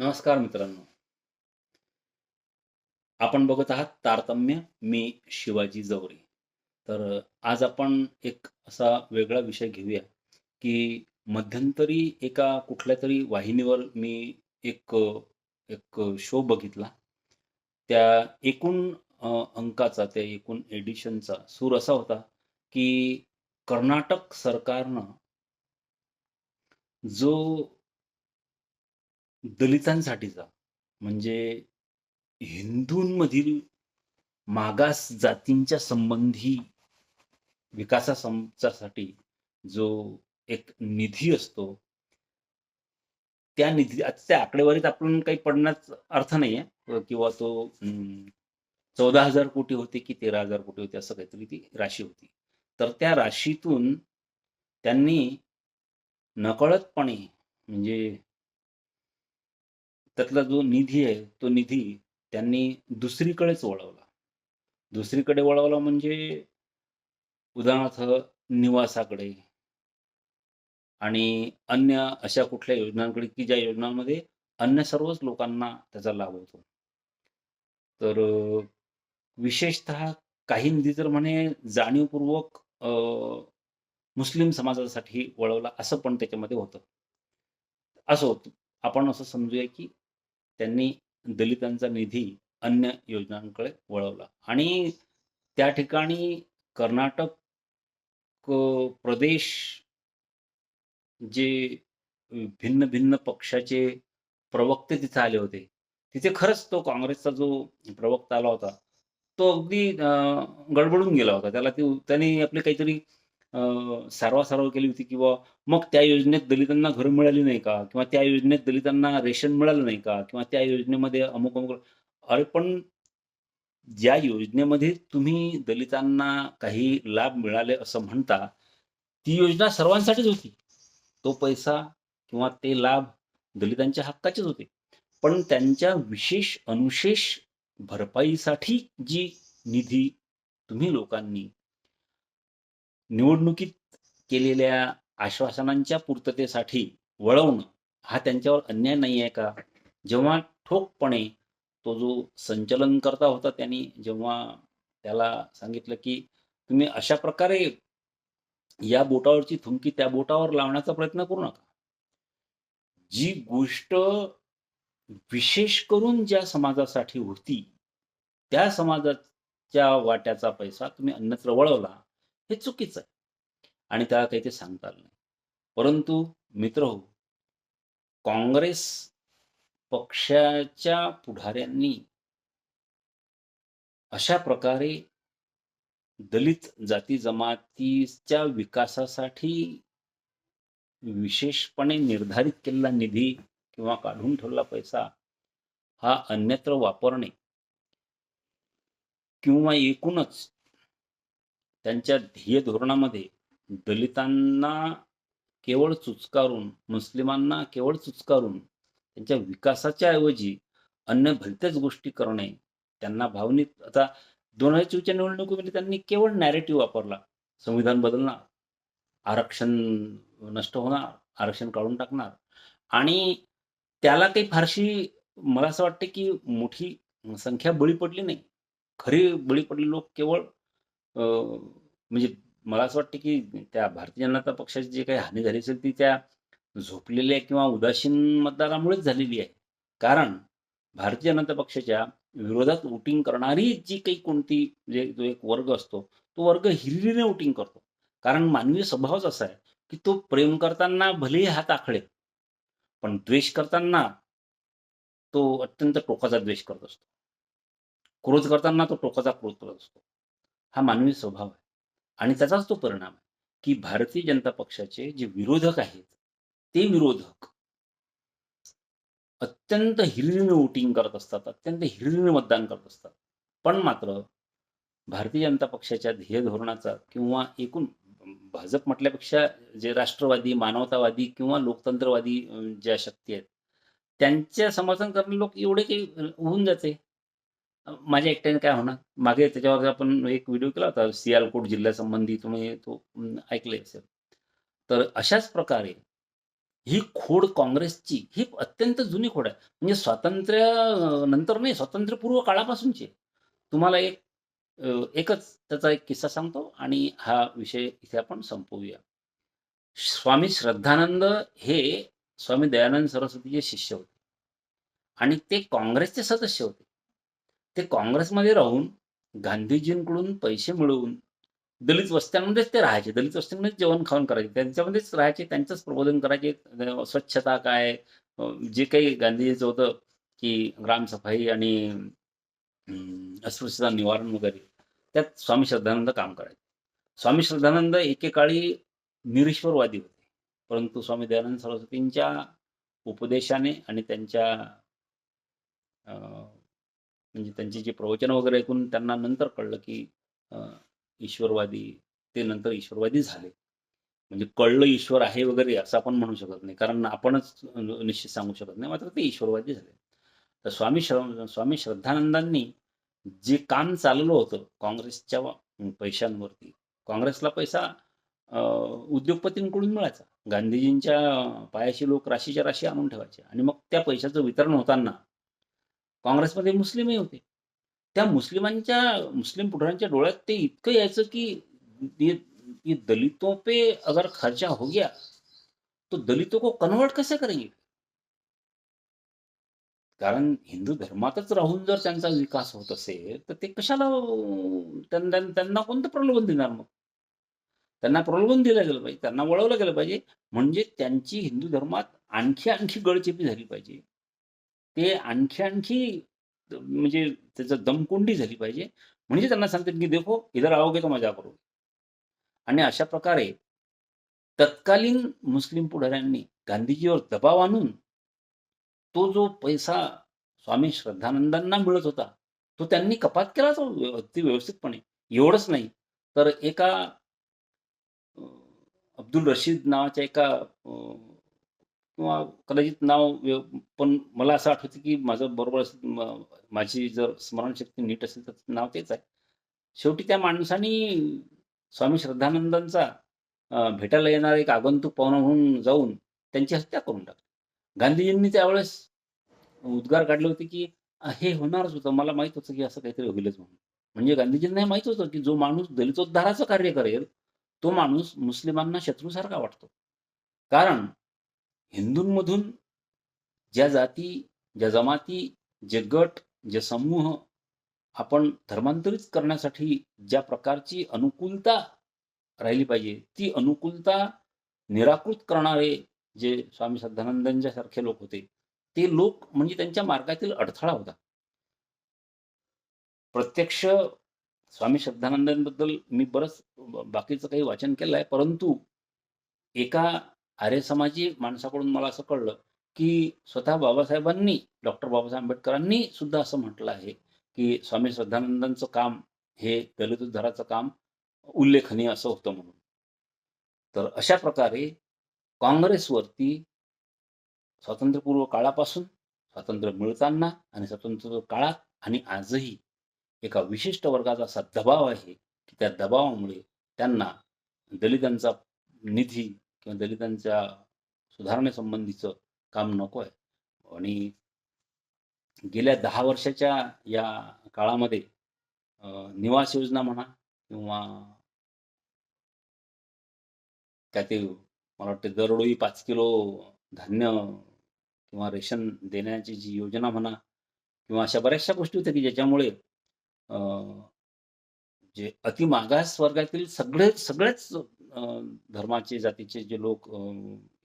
नमस्कार मित्रांनो. आपण बघत आहात तारतम्य मी शिवाजी जवरे. तर आज आपण एक असा वेगळा विषय घेऊया की मध्यंतरी एका कुठल्या तरी वाहिनीवर मी एक एक शो बघितला. त्या एकूण अंकाचा त्या एकूण एडिशनचा सूर असा होता की कर्नाटक सरकारनं जो दलितांसाठीचा. म्हणजे हिंदूंमधील मागास जातींच्या संबंधी विकासासाठी जो एक निधी असतो त्या निधी त्या आकडेवारीत आपण काही पडण्याच अर्थ नाहीये. किंवा तो चौदा हजार कोटी होते की तेरा हजार कोटी होते असं काहीतरी ती राशी होती. तर त्या राशीतून त्यांनी नकळतपणे म्हणजे त्यातला जो निधी आहे तो निधी त्यांनी दुसरीकडेच वळवला. दुसरीकडे वळवला म्हणजे उदाहरणार्थ निवासाकडे आणि अन्य अशा कुठल्या योजनांकडे की ज्या योजनांमध्ये अन्य सर्वच लोकांना त्याचा लाभ होतो. तर विशेषत काही निधी तर म्हणे जाणीवपूर्वक मुस्लिम समाजासाठी वळवला असं पण त्याच्यामध्ये होतं. असं होतं. आपण असं समजूया की त्यांनी दलितांचा निधी अन्य योजनांकडे वळवला. आणि त्या ठिकाणी कर्नाटक प्रदेश जे भिन्न भिन्न पक्षाचे प्रवक्ते तिथे आले होते. तिथे खरंच तो काँग्रेसचा जो प्रवक्ता आला होता तो अगदी गडबडून गेला होता. त्याला ती त्याने आपली काहीतरी सारवासारव केली होती किंवा मग त्या योजनेत दलितांना घरं मिळाली नाही का? किंवा त्या योजनेत दलितांना रेशन मिळालं नाही का? किंवा त्या योजनेमध्ये अमुक अमुक अरे पण ज्या योजनेमध्ये तुम्ही दलितांना काही लाभ मिळाले असं म्हणता ती योजना सर्वांसाठीच होती. तो पैसा किंवा ते लाभ दलितांच्या हक्काचेच होते. पण त्यांच्या विशेष अनुशेष भरपाईसाठी जी निधी तुम्ही लोकांनी निवडणुकीत केलेल्या आश्वासनांच्या पूर्ततेसाठी वळवणं हा त्यांच्यावर अन्याय नाही आहे का? जेव्हा ठोकपणे तो जो संचलन करता होता त्यांनी जेव्हा त्याला सांगितलं की तुम्ही अशा प्रकारे या बोटावरची थुंकी त्या बोटावर लावण्याचा प्रयत्न करू नका. जी गोष्ट विशेष करून ज्या समाजासाठी होती त्या समाजाच्या वाट्याचा पैसा तुम्ही अन्यत्र वळवला हे चुकीचं आहे. आणि त्याला काही ते सांगता आलं नाही. परंतु मित्र हो काँग्रेस पक्षाच्या पुढाऱ्यांनी अशा प्रकारे दलित जाती जमातीच्या विकासासाठी विशेषपणे निर्धारित केलेला निधी किंवा काढून ठेवलेला पैसा हा अन्यत्र वापरणे किंवा एकूणच त्यांच्या ध्येय धोरणामध्ये दलितांना केवळ चुचकारून मुस्लिमांना केवळ चुचकारून त्यांच्या विकासाच्या ऐवजी अन्य भलत्याच गोष्टी करणे त्यांना भावनिक आता दोन हजार चोवीसच्या निवडणुकीमध्ये त्यांनी केवळ नॅरेटिव्ह वापरला संविधान बदलणार आरक्षण नष्ट होणार आरक्षण काढून टाकणार. आणि त्याला काही फारशी मला असं वाटतं की मोठी संख्या बळी पडली नाही. खरी बळी पडले लोक केवळ म्हणजे मला असं वाटतं की त्या भारतीय जनता पक्षाची जी काही हानी झाली असेल ती त्या झोपलेल्या किंवा उदासीन मतदारामुळेच झालेली आहे. कारण भारतीय जनता पक्षाच्या विरोधात वोटिंग करणारी जी काही कोणती जे जो एक वर्ग असतो तो वर्ग हिरिरीने वोटिंग करतो. कारण मानवी स्वभावच असा आहे की तो प्रेम करताना भलेही हात आखळे पण द्वेष करताना तो अत्यंत टोकाचा द्वेष करत असतो. क्रोध करताना तो टोकाचा क्रोध करत असतो. हा मानवी स्वभाव आहे. आणि त्याचाच तो परिणाम आहे की भारतीय जनता पक्षाचे जे विरोधक आहेत ते विरोधक अत्यंत हिरिरीने वोटिंग करत असतात अत्यंत हिरिरीने मतदान करत असतात. पण मात्र भारतीय जनता पक्षाच्या ध्येय धोरणाचा किंवा एकूण भाजप म्हटल्यापेक्षा जे राष्ट्रवादी मानवतावादी किंवा लोकतंत्रवादी ज्या शक्ती आहेत त्यांच्या समर्थन करणारे लोक एवढे काही होऊन जाते. माझ्या एकट्याने काय होणार? मागे त्याच्यावर आपण एक व्हिडिओ केला होता सियालकोट जिल्ह्यासंबंधी तुम्ही तो ऐकले असेल. तर अशाच प्रकारे ही खोड काँग्रेसची ही अत्यंत जुनी खोड आहे. म्हणजे स्वातंत्र्य नंतर नाही स्वातंत्र्यपूर्व काळापासूनची तुम्हाला एक एकच त्याचा एक किस्सा सांगतो आणि हा विषय इथे आपण संपवूया. स्वामी श्रद्धानंद हे स्वामी दयानंद सरस्वतीचे शिष्य होते. आणि ते काँग्रेसचे सदस्य होते. ते काँग्रेसमध्ये राहून गांधीजींकडून पैसे मिळवून दलित वस्त्यांमध्येच ते राहायचे. दलित वस्त्यांमध्येच जेवण-खावण करायचे. त्यांच्यामध्येच राहायचे, त्यांचंच प्रबोधन करायचे. स्वच्छता काय, जे काही गांधीजीचं होतं, की ग्रामसफाई आणि अस्पृश्यता निवारण वगैरे, त्यात स्वामी श्रद्धानंद काम करायचे. स्वामी श्रद्धानंद एकेकाळी निरीश्वरवादी होते. परंतु स्वामी दयानंद सरस्वतींच्या उपदेशाने आणि त्यांच्या म्हणजे त्यांची जी प्रवचनं वगैरे ऐकून त्यांना नंतर कळलं, की ईश्वरवादी ते नंतर ईश्वरवादी झाले. म्हणजे कळलं ईश्वर आहे वगैरे असं आपण म्हणू शकत नाही. कारण आपणच निश्चित सांगू शकत नाही. मात्र ते ईश्वरवादी झाले. तर स्वामी श्र स्वामी श्रद्धानंदांनी जे काम चाललं होतं काँग्रेसच्या पैशांवरती, काँग्रेसला पैसा उद्योगपतींकडून मिळायचा. गांधीजींच्या पायाशी लोक राशीच्या राशी आणून ठेवायचे आणि मग त्या पैशाचं वितरण होताना काँग्रेसमध्ये मुस्लिमही होते. त्या मुस्लिमांच्या मुस्लिम पुढाऱ्यांच्या डोळ्यात ते इतकं यायचं, की ये ये दलितों पे अगर खर्चा हो गया, तो दलितों को कन्वर्ट कसे करेंगे? कारण हिंदू धर्मातच राहून जर त्यांचा विकास होत असेल, तर ते कशाला त्यांना त्यांना कोणतं प्रलोभन देणार मग? त्यांना प्रलोभन दिलं गेलं पाहिजे. त्यांना वळवलं गेलं पाहिजे. म्हणजे त्यांची हिंदू धर्मात आणखी-आणखी गळचेपी झाली पाहिजे. ते आणखी-आणखी म्हणजे त्याचं दमकुंडी झाली पाहिजे. म्हणजे त्यांना सांगतात, की देखो इधर आओगे तो मजा करू आणि अशा प्रकारे तत्कालीन मुस्लिम पुढाऱ्यांनी गांधीजीवर दबाव आणून तो जो पैसा स्वामी श्रद्धानंदांना मिळत होता, तो त्यांनी कपात केला तो अगदी व्यवस्थितपणे. एवढंच नाही, तर एका अब्दुल रशीद नावाच्या एका किंवा कदाचित नाव व्य पण मला असं आठवतं, की माझं बरोबर असं माझी जर स्मरणशक्ती नीट असेल, तर नाव तेच आहे. शेवटी त्या माणसाने स्वामी श्रद्धानंदांचा भेटायला येणारा एक आगंतुक पाहुणा म्हणून जाऊन त्यांची हत्या करून टाकली. गांधीजींनी त्यावेळेस उद्गार काढले होते, की हे होणारच होतं. मला माहीत होतं, की असं काहीतरी होईलच म्हणून. म्हणजे गांधीजींना हे माहीत होतं, की जो माणूस दलितोद्धाराचं कार्य करेल, तो माणूस मुस्लिमांना शत्रूसारखा वाटतो. कारण हिंदूंमधून ज्या जाती, ज्या जमाती, जे गट, जे समूह आपण धर्मांतरित करण्यासाठी ज्या प्रकारची अनुकूलता राहिली पाहिजे, ती अनुकूलता निराकृत करणारे जे स्वामी श्रद्धानंदांच्यासारखे लोक होते, ते लोक म्हणजे त्यांच्या मार्गातील अडथळा होता. प्रत्यक्ष स्वामी श्रद्धानंदांबद्दल मी बरंच बाकीचं काही वाचन केलं आहे. परंतु एका आर्य समाजी माणसाकडून मला असं कळलं, की स्वतः बाबासाहेबांनी, डॉक्टर बाबासाहेब आंबेडकरांनी सुद्धा असं म्हटलं आहे, की स्वामी श्रद्धानंदांचं काम हे दलित उद्धाराचं काम उल्लेखनीय असं होतं म्हणून. तर अशा प्रकारे काँग्रेसवरती स्वातंत्र्यपूर्व काळापासून, स्वातंत्र्य मिळताना आणि स्वातंत्र्य काळात आणि आजही एका विशिष्ट वर्गाचा असा दबाव आहे, की त्या दबावामुळे त्यांना दलितांचा निधी किंवा दलितांच्या सुधारणेसंबंधीचं काम नको आहे. आणि गेल्या दहा वर्षाच्या या काळामध्ये निवास योजना म्हणा किंवा काय ते मला वाटतं दरडोई पाच किलो धान्य किंवा रेशन देण्याची जी योजना म्हणा किंवा अशा बऱ्याचशा गोष्टी होत्या, की ज्याच्यामुळे अ, जे अतिमागास वर्गातील सगळेच सगळेच धर्माचे, जातीचे जे लोक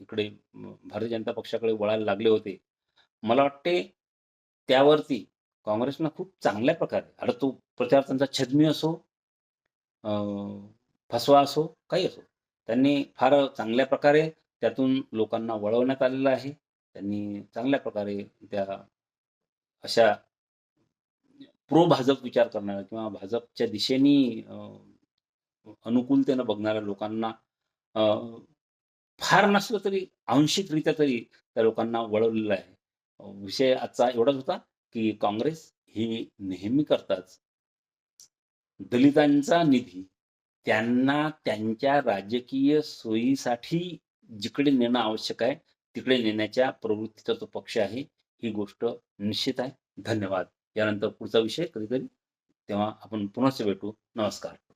इकडे भारतीय जनता पक्षाकडे वळायला लागले होते. मला वाटते त्यावरती काँग्रेसनं खूप चांगल्या प्रकारे आता तो प्रचार त्यांचा छदमी असो, फसवा असो, काही असो. त्यांनी फार चांगल्या प्रकारे त्यातून लोकांना वळवण्यात आलेलं आहे. त्यांनी चांगल्या प्रकारे त्या अशा प्रो भाजप विचार करणाऱ्या किंवा भाजपच्या दिशेने अनुकूलतेनं बघणाऱ्या लोकांना फार नसलं तरी आंशिकरित्या तरी त्या लोकांना वळवलेलं आहे. विषय आजचा एवढाच होता, की काँग्रेस ही नेहमीकरताच दलितांचा निधी त्यांना त्यांच्या राजकीय सोयीसाठी जिकडे नेणं आवश्यक आहे, तिकडे नेण्याच्या प्रवृत्तीचा तो पक्ष आहे ही गोष्ट निश्चित आहे. धन्यवाद. यानंतर पुढचा विषय कधीतरी तेव्हा आपण पुन्हा भेटू. नमस्कार.